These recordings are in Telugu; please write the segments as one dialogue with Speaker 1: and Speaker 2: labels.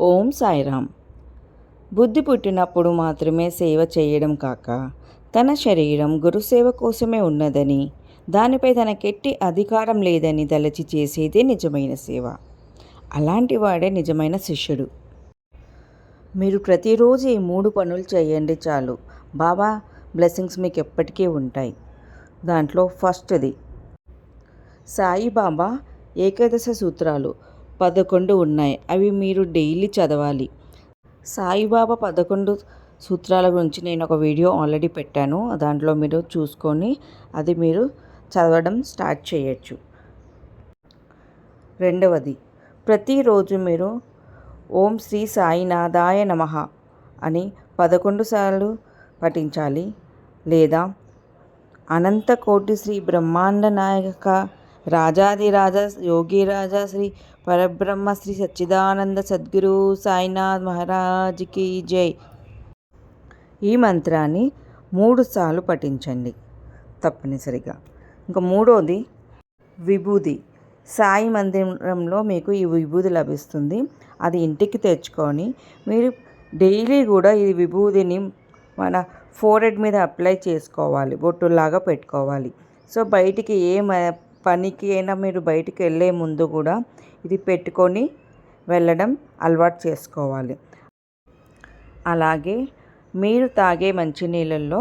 Speaker 1: ఓం సాయిరామ్ బుద్ధి పుట్టినప్పుడు మాత్రమే సేవ చేయడం కాక తన శరీరం గురుసేవ కోసమే ఉన్నదని దానిపై తనకెట్టి అధికారం లేదని తలచి చేసేదే నిజమైన సేవ. అలాంటి వాడే నిజమైన శిష్యుడు. మీరు ప్రతిరోజు ఈ మూడు పనులు చేయండి చాలు. బాబా బ్లెస్సింగ్స్ మీకు ఎప్పటికీ ఉంటాయి. దాంట్లో ఫస్ట్ది సాయిబాబా ఏకాదశ సూత్రాలు. పదకొండు ఉన్నాయి. అవి మీరు డైలీ చదవాలి. సాయిబాబా పదకొండు సూత్రాల గురించి నేను ఒక వీడియో ఆల్రెడీ పెట్టాను. దాంట్లో మీరు చూసుకొని అది మీరు చదవడం స్టార్ట్ చేయొచ్చు. రెండవది ప్రతిరోజు మీరు ఓం శ్రీ సాయినాథాయ నమ అని పదకొండు సార్లు పఠించాలి. లేదా అనంత కోటి శ్రీ బ్రహ్మాండ నాయక రాజాదిరాజ యోగిరాజ శ్రీ పరబ్రహ్మ శ్రీ సచ్చిదానంద సద్గురు సాయినాథ్ మహారాజ్కి జై. ఈ మంత్రాన్ని మూడు సార్లు పఠించండి. తప్పనిసరిగా. ఇంకా మూడోది విభూది సాయి మందిరంలో మీకు ఈ విభూది లభిస్తుంది. అది ఇంటికి తెచ్చుకొని మీరు డైలీ కూడా ఈ విభూదిని మన ఫోర్ హెడ్ మీద అప్లై చేసుకోవాలి. బొట్టులాగా పెట్టుకోవాలి. సో బయటికి ఏ పనికి అయినా మీరు బయటికి వెళ్ళే ముందు కూడా ఇది పెట్టుకొని వెళ్ళడం అలవాటు చేసుకోవాలి. అలాగే మీరు తాగే మంచినీళ్ళల్లో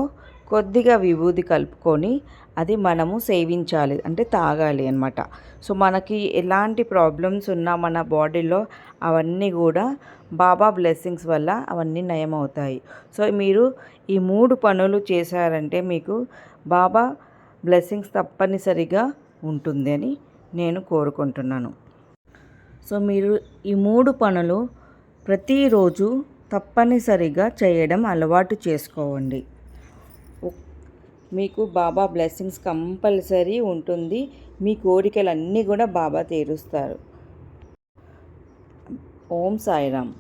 Speaker 1: కొద్దిగా విభూది కలుపుకొని అది మనము సేవించాలి అంటే తాగాలి అనమాట సో మనకి ఎలాంటి ప్రాబ్లమ్స్ ఉన్నా మన బాడీలో అవన్నీ కూడా బాబా బ్లెస్సింగ్స్ వల్ల అవన్నీ నయమవుతాయి. సో మీరు ఈ మూడు పనులు చేశారంటే మీకు బాబా బ్లెస్సింగ్స్ తప్పనిసరిగా ఉంటుంది అని నేను కోరుకుంటున్నాను. సో మీరు ఈ మూడు పనులు ప్రతిరోజు తప్పనిసరిగా చేయడం అలవాటు చేసుకోండి. మీకు బాబా బ్లెస్సింగ్స్ కంపల్సరీ ఉంటుంది. మీ కోరికలన్నీ కూడా బాబా తీరుస్తారు. ఓం సాయిరామ్.